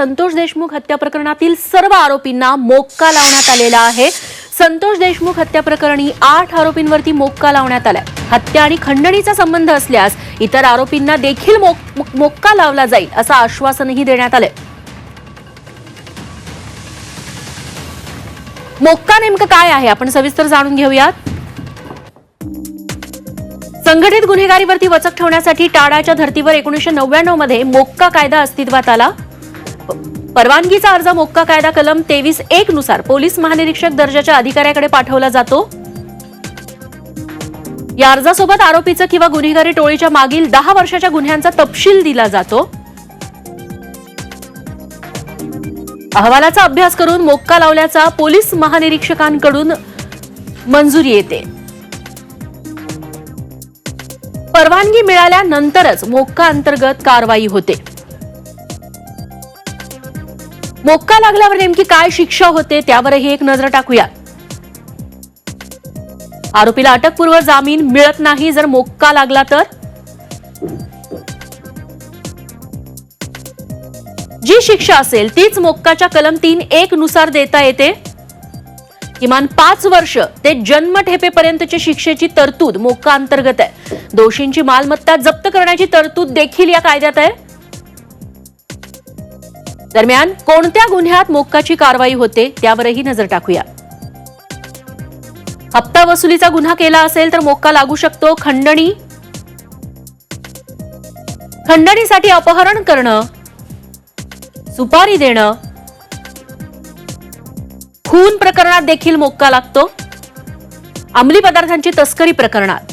संतोष देशमुख हत्या प्रकरणातील सर्व आरोपींना मोक्का लावण्यात आलेला आहे. संतोष देशमुख हत्या प्रकरणी आठ आरोपींवरती मोक्का लावण्यात आलाय. हत्या आणि खंडणीचा संबंध असल्यास इतर आरोपींना देखील मोक- मोक्का लावला जाईल असं आश्वासनही देण्यात आलंय. मोक्का नेमकं काय आहे? आपण सविस्तर जाणून घेऊयात. संघटित गुन्हेगारीवरती वचक ठेवण्यासाठी टाळाच्या धर्तीवर एकोणीसशे नव्याण्णवमध्ये मोक्का कायदा अस्तित्वात आला. परवानगीचा अर्ज मोक्का कायदा कलम तेवीस एक नुसार पोलीस महानिरीक्षक दर्जाच्या अधिकाऱ्याकडे पाठवला जातो. या अर्जासोबत आरोपीचं किंवा गुन्हेगारी टोळीच्या मागील दहा वर्षाच्या गुन्ह्यांचा तपशील दिला जातो. अहवालाचा अभ्यास करून मोक्का लावल्याचा पोलीस महानिरीक्षकांकडून मंजुरी येते. परवानगी मिळाल्यानंतरच मोक्का अंतर्गत कारवाई होते. मोक्का लागल्यावर नेमकी काय शिक्षा होते त्यावरही एक नजर टाकूया. आरोपीला अटकपूर्व जामीन मिळत नाही जर मोक्का लागला तर? जी शिक्षा असेल तीच मोक्काच्या कलम तीन एक नुसार देता येते. किमान पाच वर्ष ते जन्मठेपेपर्यंतच्या शिक्षेची तरतूद मोक्का अंतर्गत आहे. दोषींची मालमत्ता जप्त करण्याची तरतूद देखील या कायद्यात आहे. दरम्यान कोणत्या गुन्ह्यात मोक्काची कारवाई होते त्यावरही नजर टाकूया. हप्ता वसुलीचा गुन्हा केला असेल तर मोक्का लागू शकतो. खंडणी खंडणीसाठी अपहरण करणं सुपारी देणं खून प्रकरणात देखील मोक्का लागतो. अंमली पदार्थांची तस्करी प्रकरणात.